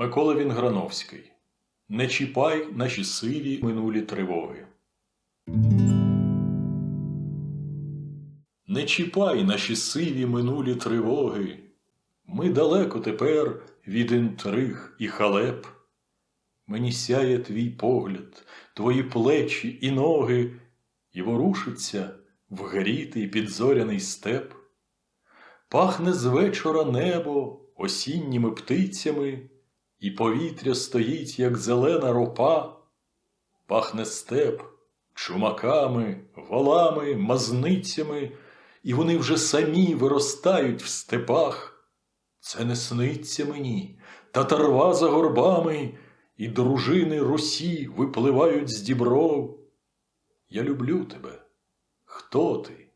Микола Вінграновський. Не чіпай наші сиві минулі тривоги. Не чіпай наші сиві минулі тривоги. Ми далеко тепер від інтриг і халеп. Мені сяє твій погляд, твої плечі і ноги, і ворушиться вгрітий підзоряний степ. Пахне з вечора небо осінніми птицями, і повітря стоїть, як зелена ропа. Пахне степ чумаками, валами, мазницями, і вони вже самі виростають в степах. Це не сниться мені, татарва за горбами, і дружини Русі випливають з дібров. Я люблю тебе. Хто ти?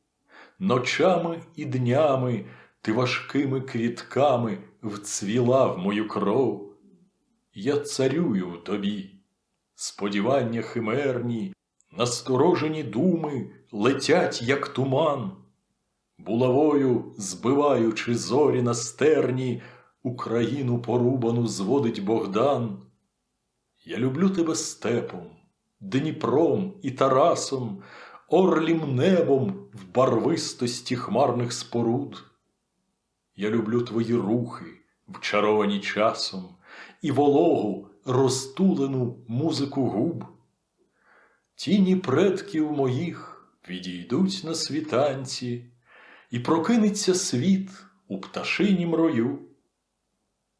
Ночами і днями ти важкими квітками вцвіла в мою кров. Я царюю тобі, сподівання химерні, насторожені думи летять, як туман, булавою, збиваючи зорі на стерні, Україну порубану зводить Богдан. Я люблю тебе степом, Дніпром і Тарасом, орлім небом в барвистості хмарних споруд. Я люблю твої рухи, вчаровані часом, і вологу, розтулену музику губ. Тіні предків моїх відійдуть на світанці, і прокинеться світ у пташинім рою.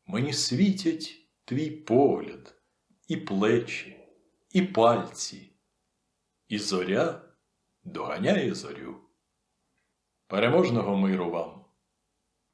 Мені світять твій погляд, і плечі, і пальці, і зоря доганяє зорю. Переможного миру вам!